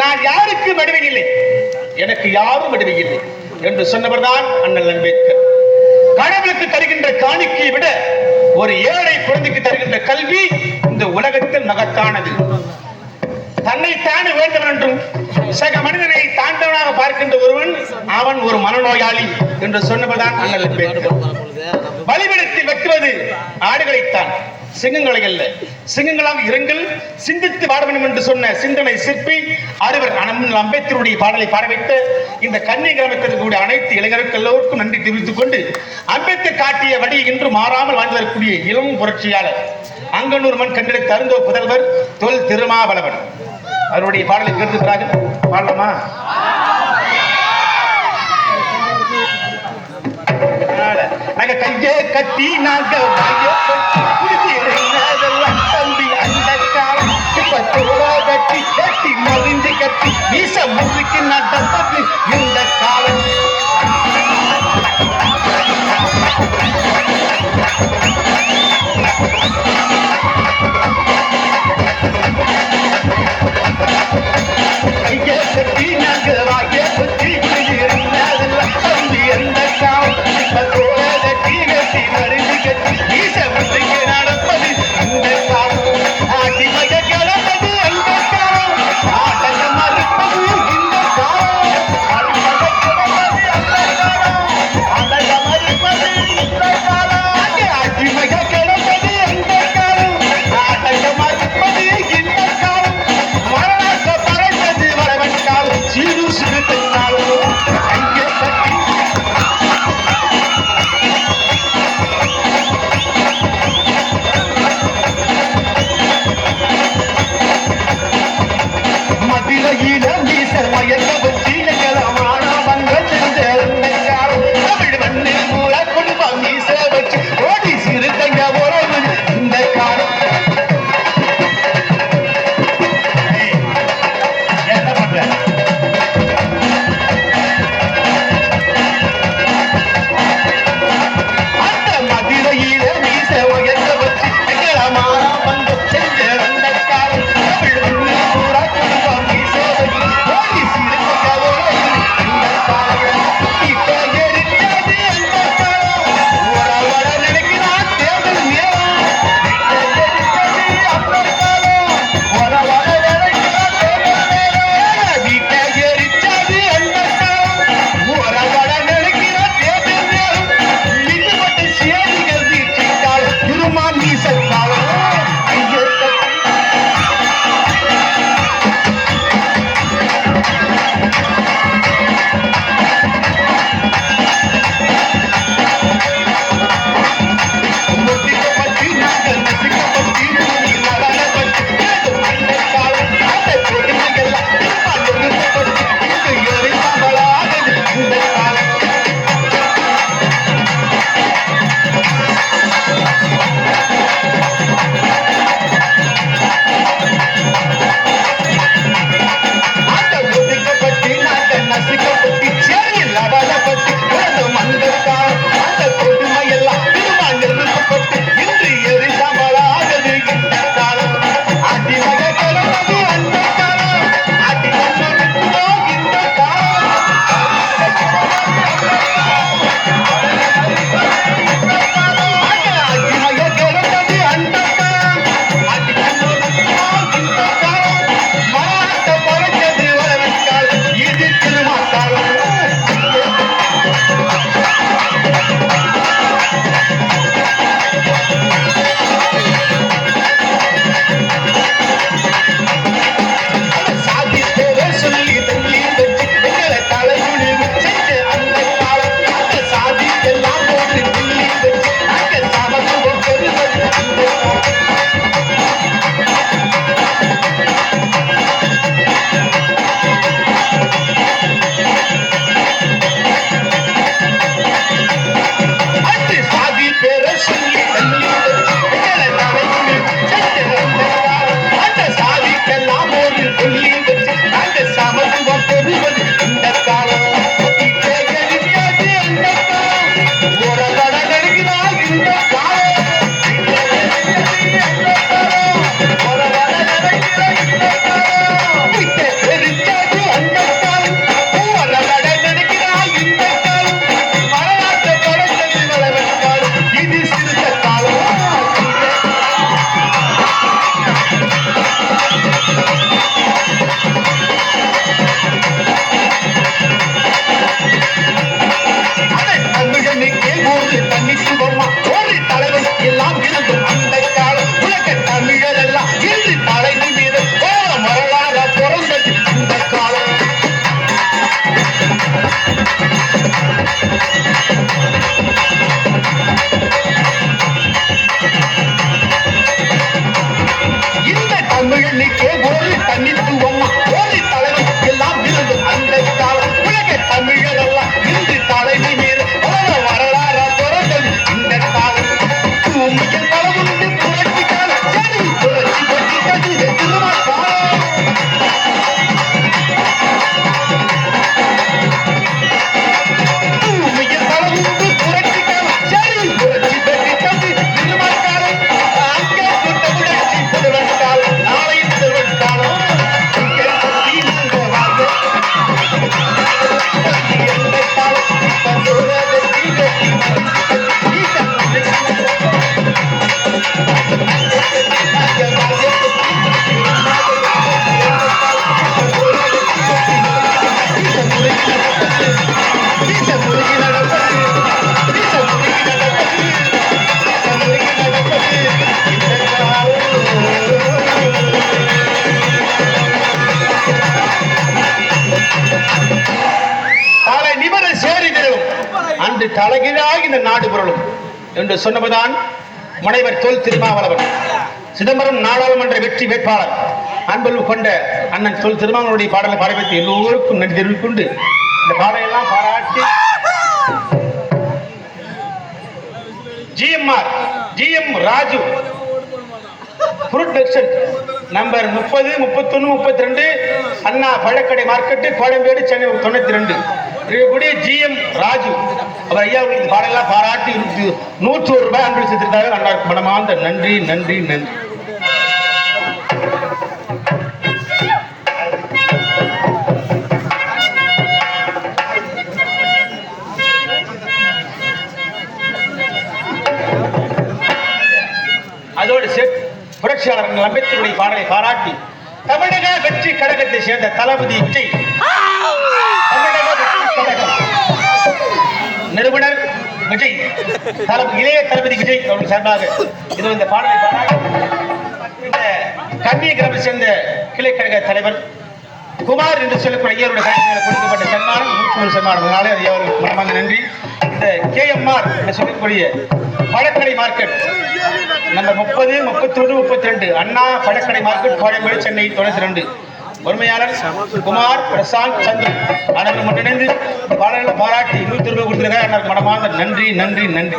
நான் யாருக்கு மடிமை இல்லை. எனக்கு யாரும் மடிமை இல்லை என்று சொன்னவர்தான் அண்ணல் அம்பேத்கர். கடவுளுக்கு தருகின்ற காணிக்கையை விட ஒரு ஏழை குழந்தைக்கு தருகின்ற கல்வி இந்த உலகத்தில் மகத்தானது. தன்னை தாண்ட வேண்டும் என்றும் சக மனிதனை தாண்டவனாக பார்க்கின்ற ஒருவன் அவன் ஒரு மனநோயாளி என்று சொன்னவர்தான் அண்ணல் அம்பேத்கர். பலிபிடத்தில் வெட்டுவது ஆடுகளைத்தான். சிங்கங்களை அல்ல சிங்கங்களாக இருங்கள் சிந்தித்து பாட வேண்டும் என்று சொன்ன சிந்தனை சிற்பி அறிவர் அண்ணல் அம்பேத்கருடைய பாடலை பாட இந்த கன்னி கிராமத்தில் கூடிய அனைத்து இளைஞர்கள் எல்லோருக்கும் நன்றி தெரிவித்துக் கொண்டு அம்பேத்கர் காட்டிய வழி இன்று மாறாமல் வாழ்ந்து வரக்கூடிய இளம் புரட்சியாளர் அங்கனூர் மண் கண்டெடுத்த அருந்தோ புதல்வர் தொல் திருமாவளவன். அவருடைய பாடலை கேட்டிருக்கிறார்கள் பாடலாமா? நாங்க கையே கட்டி நாங்க தம்பி அந்த காலம். இப்ப தோள கட்டி கட்டி மறிஞ்சு கட்டி வீச முறுக்கி நான் இந்த Thank you. அன்று தலைகீழாக இந்த நாடு புரளும். என்று சொன்னதுதான் முனைவர் தொல் திருமாவளவன். சிதம்பரம் நாடாளுமன்ற வெற்றி வேட்பாளர். அன்பு கொண்ட அண்ணன் தொல் திருமாவளவனுடைய பாடலை பாடப்பட்டு எல்லோருக்கும் நன்றி தெரிவித்துக் இந்த பாடலையெல்லாம் பாராட்டி GMR GM Raju. Fruit number முப்பது முப்பத்தொன்னு முப்பத்தி ரெண்டு அண்ணா பழக்கடை மார்க்கெட்டு கோடம்பேடு சென்னை தொண்ணூத்தி ரெண்டு. இருக்கக்கூடிய ஜிஎம் ராஜு. அவர் ஐயா அவர்களுக்கு பாடலாம் பாராட்டி நூற்றி நூற்றி ஒரு ரூபாய் அன்பு செஞ்சிருந்தாங்க அண்ணாவுக்கு மனமார்ந்த நன்றி நன்றி நன்றி. அதோடு சேர்த்து புரட்சியாளர் அம்பேத்கருடைய பாடலை பாராட்டி தமிழக வெற்றி கழகத்தை சேர்ந்த தளபதி விஜய் தமிழக வெற்றி கழகம் நிறுவனர் விஜய். இளைய தளபதி விஜய் அவர்கள் சார்பாக இது இந்த பாடலை இந்த கன்னிய கிராமத்தை சேர்ந்த கிளை கழக தலைவர் குமார் என்று சொல்லக்கூடிய ஐயருடைய கலைஞர்கள் கொடுக்கப்பட்ட சன்மானம் நூற்றி ஒரு சன்மானம். அதனாலே அது அவருக்கு மனமார்ந்த நன்றி. இந்த கேஎம்ஆர் என்று சொல்லக்கூடிய பழக்கடை மார்க்கெட் நம்ம முப்பது முப்பத்தி ஒன்று முப்பத்தி ரெண்டு அண்ணா பழக்கடை மார்க்கெட் கோயம்பேடு சென்னை தொண்ணூத்தி ரெண்டு. உரிமையாளர் குமார் பிரசாந்த் சந்திரன் மட்டும் ஒன்றிணைந்து பாடல்களை பாராட்டி இருபத்தி ரூபாய் கொடுத்துருக்காரு எனக்கு மனமார்ந்த நன்றி நன்றி நன்றி.